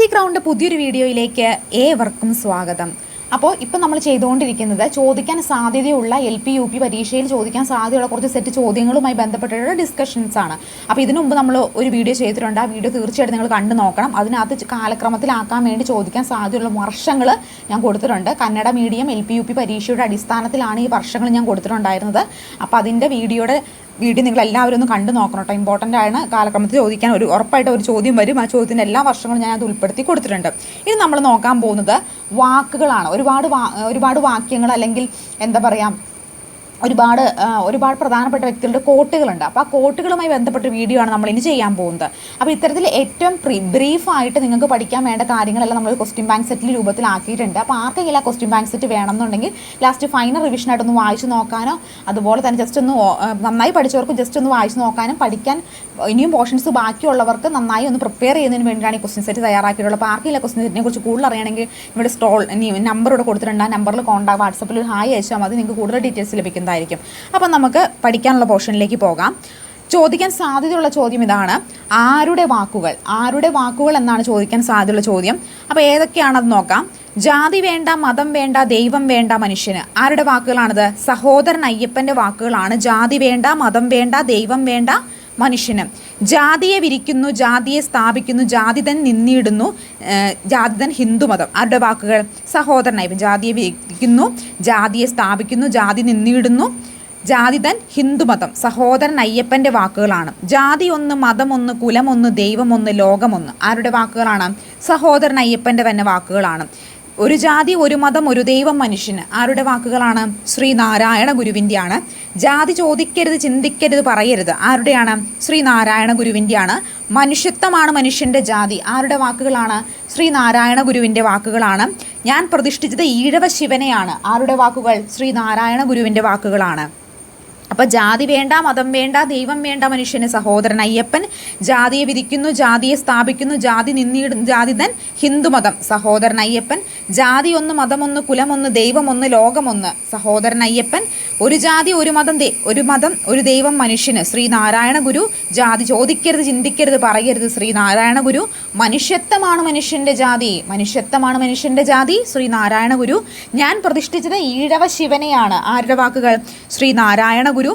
C crowned പുതിയൊരു വീഡിയോയിലേക്ക് ഏവർക്കും സ്വാഗതം. അപ്പോൾ ഇപ്പം നമ്മൾ ചെയ്തുകൊണ്ടിരിക്കുന്നത് ചോദിക്കാൻ സാധ്യതയുള്ള എൽ പി യു പി പരീക്ഷയിൽ ചോദിക്കാൻ സാധ്യതയുള്ള കുറച്ച് സെറ്റ് ചോദ്യങ്ങളുമായി ബന്ധപ്പെട്ടുള്ള ഡിസ്കഷൻസ് ആണ്. അപ്പോൾ ഇതിനു മുമ്പ് നമ്മൾ ഒരു വീഡിയോ ചെയ്തിട്ടുണ്ട്. ആ വീഡിയോ തീർച്ചയായിട്ടും നിങ്ങൾ കണ്ടു നോക്കണം. അതിനകത്ത് കാലക്രമത്തിലാക്കാൻ വേണ്ടി ചോദിക്കാൻ സാധ്യതയുള്ള വർഷങ്ങൾ ഞാൻ കൊടുത്തിട്ടുണ്ട്. Kannada medium L P U P പരീക്ഷയുടെ അടിസ്ഥാനത്തിലാണ് ഈ വർഷങ്ങൾ ഞാൻ കൊടുത്തിട്ടുണ്ടായിരുന്നത്. അപ്പോൾ അതിന്റെ വീഡിയോയുടെ വീഡിയോ നിങ്ങൾ എല്ലാവരും ഒന്ന് കണ്ടു നോക്കണം കേട്ടോ ഇമ്പോർട്ടന്റ് ആണ് കാലക്രമത്തിൽ ചോദിക്കാൻ ഒരു ഉറപ്പായിട്ട് ഒരു ചോദ്യം വരും. ആ ചോദ്യത്തിന്റെ എല്ലാ വർഷങ്ങളും ഞാൻ അത് ഉൾപ്പെടുത്തി കൊടുത്തിട്ടുണ്ട്. ഇനി നമ്മൾ നോക്കാൻ പോകുന്നത് വാക്കുകളാണ്. ഒരുപാട് ഒരുപാട് വാക്യങ്ങൾ അല്ലെങ്കിൽ എന്താ പറയുക ഒരുപാട് ഒരുപാട് പ്രധാനപ്പെട്ട വ്യക്തികളുടെ കോട്ടുകളുണ്ട്. അപ്പോൾ ആ കോട്ടുകളുമായി ബന്ധപ്പെട്ട വീഡിയോ ആണ് നമ്മൾ ഇനി ചെയ്യാൻ പോകുന്നത്. അപ്പോൾ ഇത്തരത്തിൽ ഏറ്റവും പ്രീ ബ്രീഫായിട്ട് നിങ്ങൾക്ക് പഠിക്കാൻ വേണ്ട കാര്യങ്ങളെല്ലാം നമ്മൾ ക്വസ്റ്റ്യൻ ബാങ്ക് സെറ്റിൽ രൂപത്തിലാക്കിയിട്ടുണ്ട്. അപ്പോൾ ആർക്കെങ്കിലും ആ ക്വസ്റ്റ്യൻ ബാങ്ക് സെറ്റ് വേണമെന്നുണ്ടെങ്കിൽ ലാസ്റ്റ് ഫൈനൽ റിവിഷനായിട്ടൊന്ന് വായിച്ചു നോക്കാനോ അതുപോലെ തന്നെ ജസ്റ്റ് ഒന്ന് നന്നായി പഠിച്ചവർക്ക് ജസ്റ്റ് ഒന്ന് വായിച്ചു നോക്കാനും പഠിക്കാൻ ഇനിയും പോർഷൻസ് ബാക്കിയുള്ളവർക്ക് നന്നായി ഒന്ന് പ്രിപ്പയർ ചെയ്യുന്നതിന് വേണ്ടിയാണ് ഈ ക്വസ്റ്റ്യൻ സെറ്റ് തയ്യാറാക്കിയിട്ടുള്ളത്. അപ്പോൾ ആർക്കെങ്കിലും ക്വസ്റ്റ്യൻ സെറ്റിനെ കുറിച്ച് കൂടുതൽ അറിയണമെങ്കിൽ ഇവിടെ സ്റ്റോൾ നമ്പർ ഇവിടെ കൊടുത്തിട്ടുണ്ട്. ആ നമ്പറിൽ കോൺടാക്ട് വാട്സപ്പിൽ ഹായ് അയച്ചാൽ മതി. നിങ്ങൾക്ക് കൂടുതൽ ഡീറ്റെയിൽസ് ലഭിക്കുന്നതായിരിക്കും അപ്പം നമുക്ക് പഠിക്കാനുള്ള പോർഷനിലേക്ക് പോകാം. ചോദിക്കാൻ സാധ്യതയുള്ള ചോദ്യം ഇതാണ്. ആരുടെ വാക്കുകൾ? ആരുടെ വാക്കുകൾ എന്നാണ് ചോദിക്കാൻ സാധ്യതയുള്ള ചോദ്യം. അപ്പോൾ ഏതൊക്കെയാണത് നോക്കാം. ജാതി വേണ്ട മതം വേണ്ട ദൈവം വേണ്ട മനുഷ്യന്. ആരുടെ വാക്കുകളാണിത്? സഹോദരൻ അയ്യപ്പന്റെ വാക്കുകളാണ്. ജാതി വേണ്ട മതം വേണ്ട ദൈവം വേണ്ട മനുഷ്യന്. ജാതിയെ വിരിക്കുന്നു ജാതിയെ സ്ഥാപിക്കുന്നു ജാതിതൻ നിന്നിടുന്നു ജാതിതൻ ഹിന്ദുമതം ആരുടെ വാക്കുകൾ? സഹോദരനായി. ജാതിയെ വിരിക്കുന്നു ജാതിയെ സ്ഥാപിക്കുന്നു ജാതി നിന്നിടുന്നു ജാതിതൻ ഹിന്ദുമതം സഹോദരൻ അയ്യപ്പന്റെ വാക്കുകളാണ്. ജാതി ഒന്ന് മതം ഒന്ന് കുലമൊന്ന് ദൈവമൊന്ന് ലോകമൊന്ന് ആരുടെ വാക്കുകളാണ്? സഹോദരൻ അയ്യപ്പന്റെ തന്നെ വാക്കുകളാണ്. ഒരു ജാതി ഒരു മതം ഒരു ദൈവം മനുഷ്യന്. ആരുടെ വാക്കുകളാണ്? ശ്രീ നാരായണ ഗുരുവിന്റെയാണ് ജാതി ചോദിക്കരുത് ചിന്തിക്കരുത് പറയരുത്. ആരുടെയാണ്? ശ്രീ നാരായണ ഗുരുവിന്റെയാണ് മനുഷ്യത്വമാണ് മനുഷ്യന്റെ ജാതി. ആരുടെ വാക്കുകളാണ്? ശ്രീ നാരായണ ഗുരുവിന്റെ വാക്കുകളാണ്. ഞാൻ പ്രതിഷ്ഠിച്ചത് ഈഴവ ശിവനെയാണ്. ആരുടെ വാക്കുകൾ? ശ്രീ നാരായണ ഗുരുവിന്റെ വാക്കുകളാണ്. അപ്പോൾ ജാതി വേണ്ട മതം വേണ്ട ദൈവം വേണ്ട മനുഷ്യന് സഹോദരൻ അയ്യപ്പൻ ജാതിയെ വിധിക്കുന്നു ജാതിയെ സ്ഥാപിക്കുന്നു ജാതി നിന്നിടും ജാതിതൻ ഹിന്ദുമതം സഹോദരൻ അയ്യപ്പൻ ജാതി ഒന്ന് മതമൊന്ന് കുലമൊന്ന് ദൈവമൊന്ന് ലോകമൊന്ന്. സഹോദരൻ അയ്യപ്പൻ ഒരു ജാതി ഒരു മതം ഒരു മതം ഒരു ദൈവം മനുഷ്യന്. ശ്രീനാരായണ ഗുരു ജാതി ചോദിക്കരുത് ചിന്തിക്കരുത് പറയരുത്. ശ്രീനാരായണ ഗുരു മനുഷ്യത്വമാണ് മനുഷ്യന്റെ ജാതി. മനുഷ്യത്വമാണ് മനുഷ്യന്റെ ജാതി. ശ്രീനാരായണ ഗുരു ഞാൻ പ്രതിഷ്ഠിച്ചത് ഈഴവ ശിവനെയാണ്. ആരുടെ വാക്കുകൾ? ശ്രീ നാരായണ ഗുരു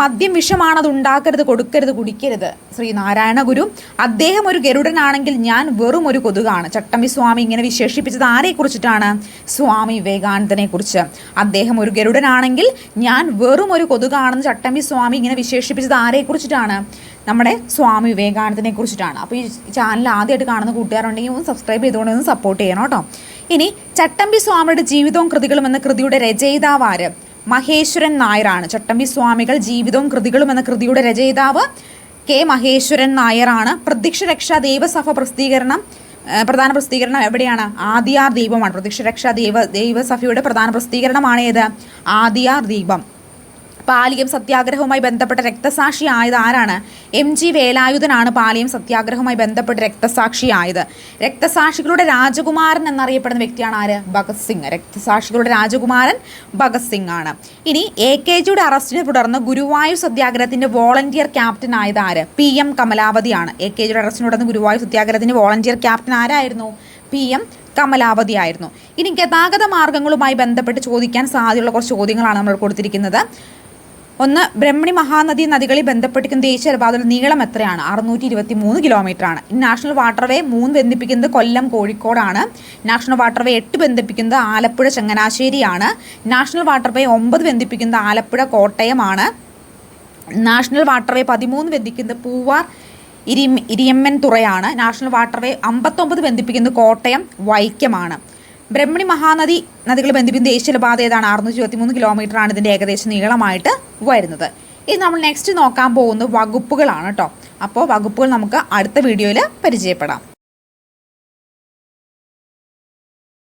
മദ്യം വിഷമാണത് ഉണ്ടാക്കരുത് കൊടുക്കരുത് കുടിക്കരുത്. ശ്രീ നാരായണ ഗുരു അദ്ദേഹം ഒരു ഗരുഡനാണെങ്കിൽ ഞാൻ വെറും ഒരു കൊതുകാണ്. ചട്ടമ്പി സ്വാമി ഇങ്ങനെ വിശേഷിപ്പിച്ചത് ആരെക്കുറിച്ചിട്ടാണ് സ്വാമി വിവേകാനന്ദനെ കുറിച്ച്. അദ്ദേഹം ഒരു ഗരുഡനാണെങ്കിൽ ഞാൻ വെറും ഒരു കൊതുകാണെന്ന് ചട്ടമ്പി സ്വാമി ഇങ്ങനെ വിശേഷിപ്പിച്ചത് ആരെക്കുറിച്ചിട്ടാണ് നമ്മുടെ സ്വാമി വിവേകാനന്ദനെ കുറിച്ചിട്ടാണ്. അപ്പോൾ ഈ ചാനൽ ആദ്യമായിട്ട് കാണുന്ന കൂട്ടുകാരുണ്ടെങ്കിൽ ഒന്ന് സബ്സ്ക്രൈബ് ചെയ്തുകൊണ്ട് ഒന്ന് സപ്പോർട്ട് ചെയ്യണം കേട്ടോ. ഇനി ചട്ടമ്പി സ്വാമിയുടെ ജീവിതവും കൃതികളും എന്ന കൃതിയുടെ രചയിതാവ് ആര്? മഹേശ്വരൻ നായരാണ്. ചട്ടമ്പി സ്വാമികൾ ജീവിതവും കൃതികളും എന്ന കൃതിയുടെ രചയിതാവ് കെ മഹേശ്വരൻ നായരാണ്. പ്രത്യക്ഷ രക്ഷാ ദൈവസഭ പ്രസിദ്ധീകരണം പ്രധാന പ്രസിദ്ധീകരണം എവിടെയാണ്? ആദിയാർ ദീപമാണ്. പ്രത്യക്ഷ രക്ഷാ ദൈവ ദൈവസഭയുടെ പ്രധാന പ്രസിദ്ധീകരണമാണ് ഏത് ആദിയാർ ദീപം. പാലിയം സത്യാഗ്രഹവുമായി ബന്ധപ്പെട്ട രക്തസാക്ഷി ആയത് ആരാണ്? എം ജി വേലായുധനാണ് പാലിയം സത്യാഗ്രഹവുമായി ബന്ധപ്പെട്ട് രക്തസാക്ഷിയായത് രക്തസാക്ഷികളുടെ രാജകുമാരൻ എന്നറിയപ്പെടുന്ന വ്യക്തിയാണ് ആര്? ഭഗത് സിംഗ്. രക്തസാക്ഷികളുടെ രാജകുമാരൻ ഭഗത് സിംഗ് ആണ്. ഇനി എ കെ ജിയുടെ അറസ്റ്റിനെ തുടർന്ന് ഗുരുവായൂർ സത്യാഗ്രഹത്തിന്റെ വോളണ്ടിയർ ക്യാപ്റ്റൻ ആയത് ആര്? പി എം കമലാവതിയാണ്. എ കെ ജിയുടെ അറസ്റ്റിനെ തുടർന്ന് ഗുരുവായൂർ സത്യാഗ്രഹത്തിന്റെ വോളണ്ടിയർ ക്യാപ്റ്റൻ ആരായിരുന്നു? പി എം കമലാവതി ആയിരുന്നു. ഇനി ഗതാഗത മാർഗങ്ങളുമായി ബന്ധപ്പെട്ട് ചോദിക്കാൻ സാധ്യതയുള്ള കുറച്ച് ചോദ്യങ്ങളാണ് നമ്മൾ കൊടുത്തിരിക്കുന്നത്. ഒന്ന് ബ്രഹ്മണി മഹാനദി നദികളിൽ ബന്ധപ്പെട്ടിരിക്കുന്ന ദേശീയപാതയുടെ നീളം എത്രയാണ്? അറുന്നൂറ്റി ഇരുപത്തി മൂന്ന് കിലോമീറ്റർ ആണ് നാഷണൽ വാട്ടർവേ മൂന്ന് ബന്ധിപ്പിക്കുന്നത് കൊല്ലം കോഴിക്കോടാണ്. നാഷണൽ വാട്ടർവേ എട്ട് ബന്ധിപ്പിക്കുന്നത് ആലപ്പുഴ ചങ്ങനാശ്ശേരിയാണ്. നാഷണൽ വാട്ടർവേ ഒമ്പത് ബന്ധിപ്പിക്കുന്നത് ആലപ്പുഴ കോട്ടയമാണ്. നാഷണൽ വാട്ടർവേ പതിമൂന്ന് ബന്ധിക്കുന്നത് പൂവാർ ഇരി ഇരിയമ്മൻ തുറയാണ്. നാഷണൽ വാട്ടർവേ അമ്പത്തൊമ്പത് ബന്ധിപ്പിക്കുന്നത് കോട്ടയം വൈക്കമാണ് ബ്രഹ്മണി മഹാനദി നദികൾ ബന്ധിപ്പിക്കുന്ന ദേശീയപാത ഏതാണ്? അറുന്നൂറ്റി ഇരുപത്തി മൂന്ന് കിലോമീറ്റർ ആണ് ഇതിന്റെ ഏകദേശം നീളമായിട്ട് വരുന്നത്. ഇത് നമ്മൾ നെക്സ്റ്റ് നോക്കാൻ പോകുന്ന വകുപ്പുകളാണ് കേട്ടോ അപ്പോൾ വകുപ്പുകൾ നമുക്ക് അടുത്ത വീഡിയോയിൽ പരിചയപ്പെടാം.